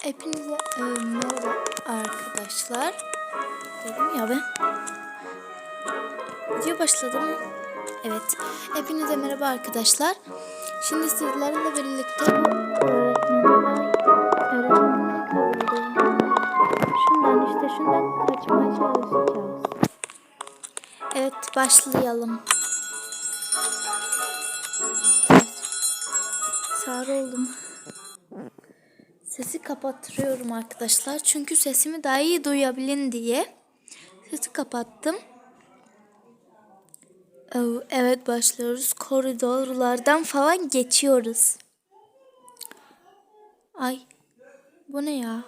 Hepinize e, merhaba arkadaşlar. Dedim ya ben. Video başladı mı? Evet. Hepinize merhaba arkadaşlar. Şimdi sizlerle birlikte öğretmenime öğretmenime kavurdum. Şundan işte şundan kaçmaya çalışacağız. Evet başlayalım. Sarı oldum. Sesi kapattırıyorum arkadaşlar. Çünkü sesimi daha iyi duyabilin diye. Sesi kapattım. Evet başlıyoruz. Koridorlardan falan geçiyoruz. Ay. Bu ne ya?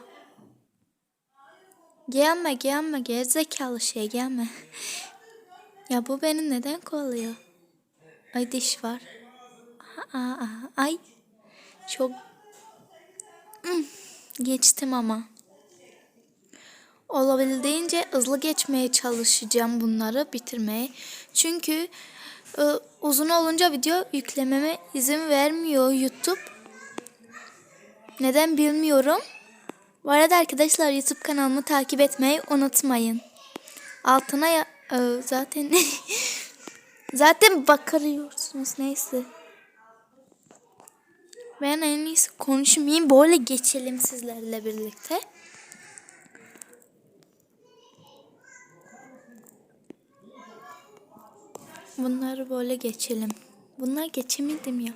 Gelme gelme gerizekalı şey gelme. ya bu beni neden kovalıyor? Ay diş var. Aa, aa, ay. Çok Geçtim ama. Olabildiğince hızlı geçmeye çalışacağım bunları bitirmeye. Çünkü e, uzun olunca video yüklememe izin vermiyor YouTube. Neden bilmiyorum. Bu arada arkadaşlar YouTube kanalımı takip etmeyi unutmayın. Altına ya, e, zaten zaten bakıyorsunuz neyse. Ben en iyisi konuşmayayım. Böyle geçelim sizlerle birlikte. Bunları böyle geçelim. Bunlar geçemedim ya.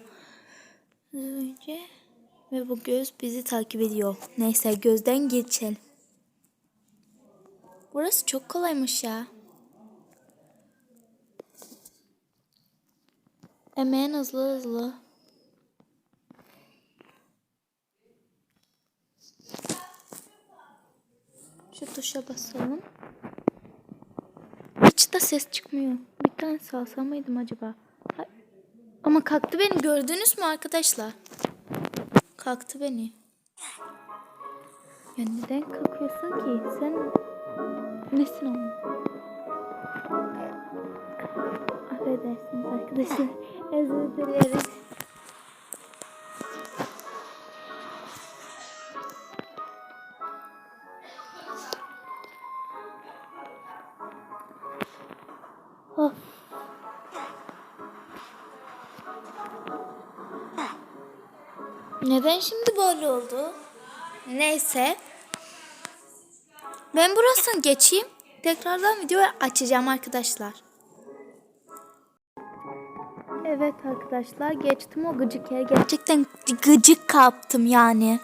Önce ve bu göz bizi takip ediyor. Neyse gözden geçelim. Burası çok kolaymış ya. Hemen hızlı hızlı. Şu tuşa basalım. Hiç de ses çıkmıyor. Bir tane salsam mıydım acaba? Ay- Ama kalktı beni gördünüz mü arkadaşlar? Kalktı beni. Ya neden kalkıyorsun ki? Sen nesin oğlum? Affedersiniz arkadaşlar. Özür dilerim. Neden şimdi böyle oldu? Neyse. Ben burasını geçeyim. Tekrardan videoyu açacağım arkadaşlar. Evet arkadaşlar geçtim o gıcık yere. Gerçekten gıcık kaptım yani.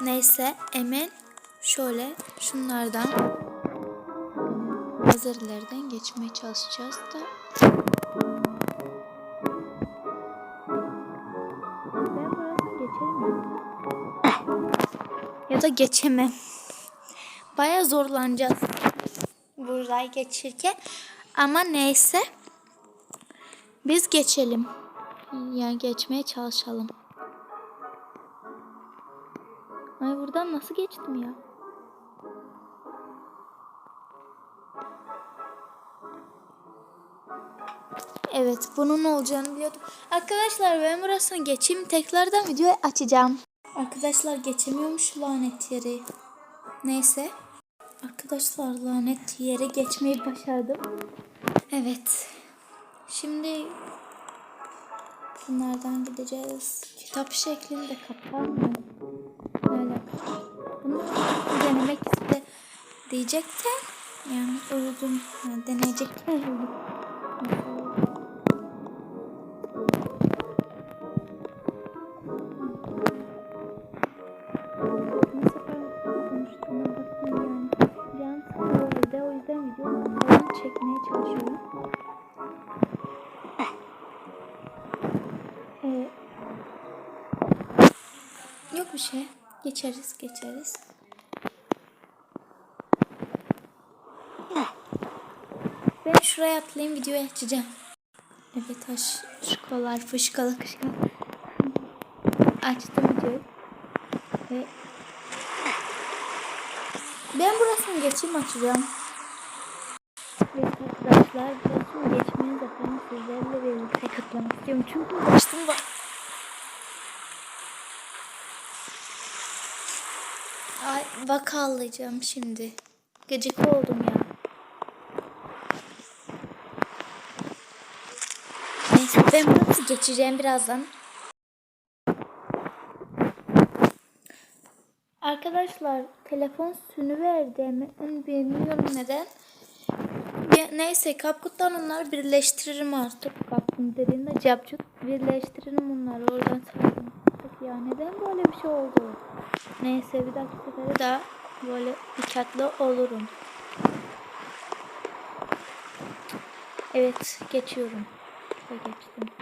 Neyse hemen şöyle şunlardan hazırlardan geçmeye çalışacağız da. Ya. da geçemem. Baya zorlanacağız burayı geçirken. Ama neyse. Biz geçelim. Yani geçmeye çalışalım. Ay buradan nasıl geçtim ya? Evet bunun olacağını biliyordum. Arkadaşlar ben burasını geçeyim. Tekrardan videoyu açacağım. Arkadaşlar geçemiyormuş lanet yeri. Neyse. Arkadaşlar lanet yere geçmeyi başardım. Evet. Şimdi bunlardan gideceğiz. Kitap şeklinde? Ne alaka? Bunu denemek iste diyecektim. Yani uyudum. Yani deneyecektim. Bir şey. Geçeriz geçeriz. Ben şuraya atlayayım videoyu açacağım. Evet aş şkolar fışkalı kışkalı. Açtım videoyu. Ve ben burasını geçeyim açacağım. Evet arkadaşlar burasını geçmeyi zaten sizlerle birlikte kutlamak istiyorum. Çünkü uğraştım bak. Ay vakallayacağım şimdi. Gıcık oldum ya. Neyse ben bunu geçeceğim birazdan. Arkadaşlar telefon sünüverdi hemen bilmiyorum neden. Neyse kapkuttan onları birleştiririm artık. Kapkut dediğimde capcut birleştiririm bunları oradan sardım. Ya neden böyle bir şey oldu? Neyse bir dahaki sefere daha böyle dikkatli olurum. Evet geçiyorum. Ve geçtim.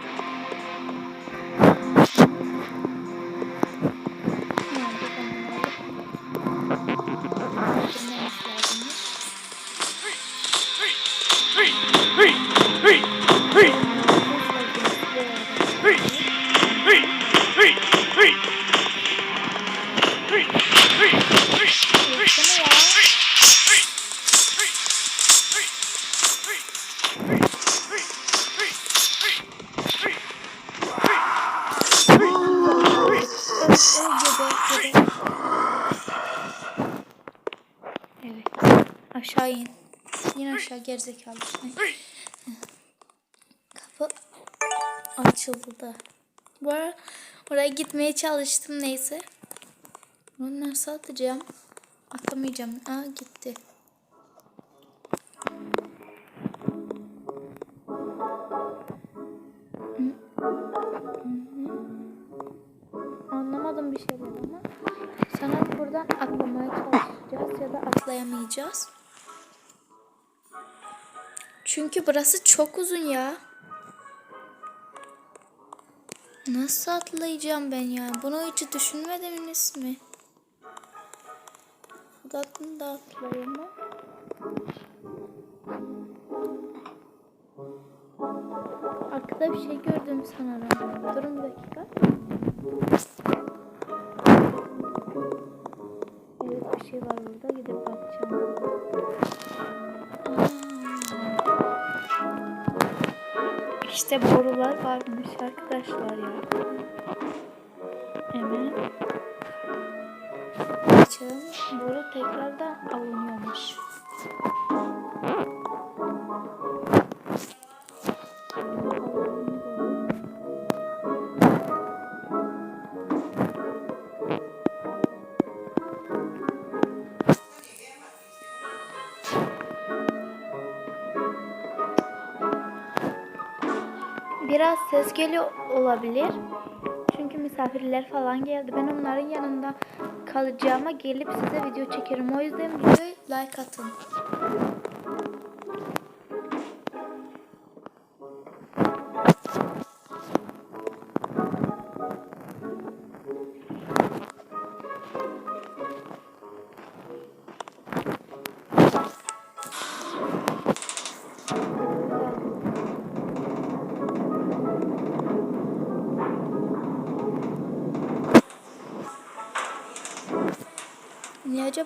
Evet. Aşağı in. Yine aşağı gerizekalı. Kapı açıldı. Bu ara oraya gitmeye çalıştım neyse. Onu nasıl atacağım? Atamayacağım. Aa gitti. Atlayamayacağız. Çünkü burası çok uzun ya. Nasıl atlayacağım ben ya? Bunu hiç düşünmediniz mi? Buradan da atlayamam. Arkada bir şey gördüm sanırım. Durun bir dakika. Evet bir şey var burada. Gidip bakacağım. İşte borular varmış arkadaşlar ya. Hemen açalım. Boru tekrardan alınıyormuş. Biraz ses geliyor olabilir. Çünkü misafirler falan geldi. Ben onların yanında kalacağıma gelip size video çekerim. O yüzden videoyu like atın.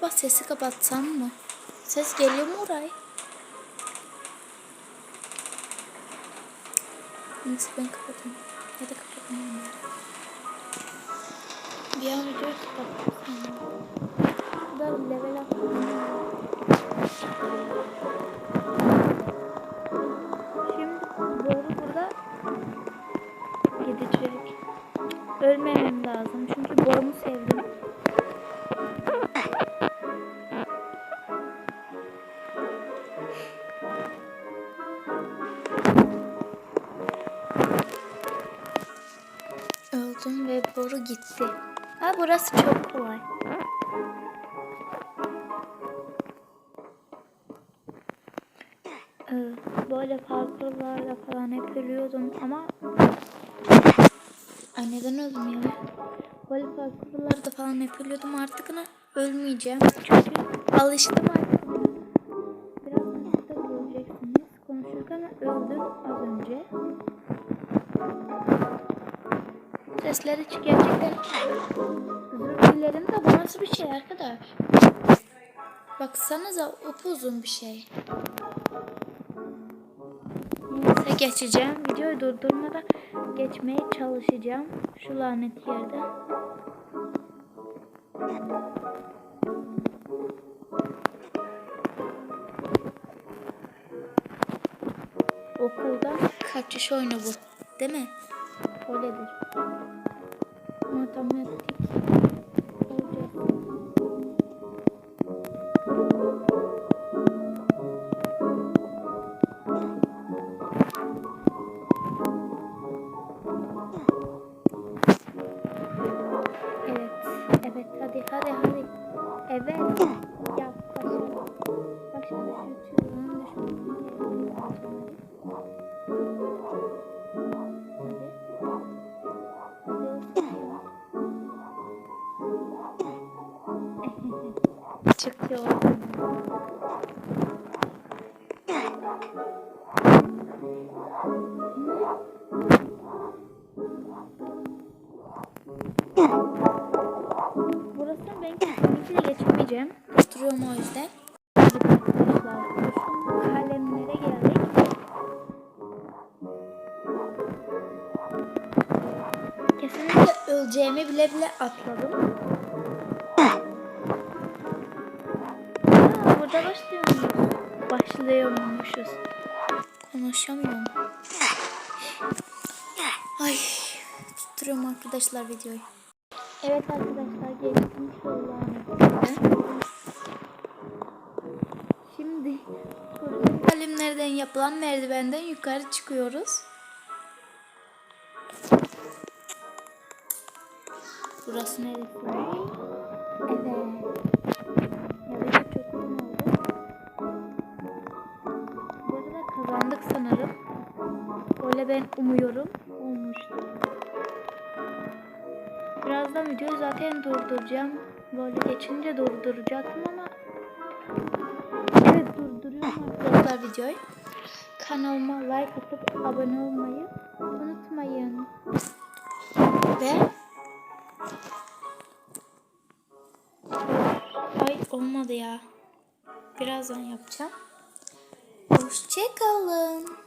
Acaba sesi kapatsam mı? Ses geliyor mu oraya? Neyse ben kapatayım. Ya da kapatmayayım. Bir an videoyu kapatsam. Bu da level up. Şimdi doğru burada gidecek. Ölmemem lazım çünkü borumu sevdim. Boru gitti. Ha burası çok kolay. Ee, Böyle parkurlarla falan hep ölüyordum ama Ay neden öldüm ya? Böyle parkurlarda falan hep ölüyordum artık ama ölmeyeceğim. Çünkü alıştım artık. siz de göreceksiniz. Konuşurken öldüm az önce sesleri gerçekten özür de bu nasıl bir şey arkadaş? Baksanıza upuzun bir şey. Neyse geçeceğim. Videoyu durdurmadan geçmeye çalışacağım. Şu lanet yerde. Okulda kaçış oyunu bu. Değil mi? Öyledir. Matematik. Evet. Hadi hadi hadi. Evet. Yap başla. Bak şimdi şu Burasını ben kesinlikle geçemeyeceğim. Oturuyorum o yüzden. Kalemlere geldik. Kesinlikle öleceğimi bile bile atladım. Aa, burada başlıyormuşuz. Başlıyormuşuz. Konuşamıyorum. Ay, tutturuyorum arkadaşlar videoyu. Evet arkadaşlar geçtim şuralarını. Şimdi kalemlerden yapılan merdivenden yukarı çıkıyoruz. Burası neresi? Evet. Ben umuyorum. Olmuştur. Birazdan videoyu zaten durduracağım. Böyle geçince durduracaktım ama Evet durduruyorum arkadaşlar videoyu. Kanalıma like atıp abone olmayı unutmayın. Ve Ay olmadı ya. Birazdan yapacağım. Hoşçakalın.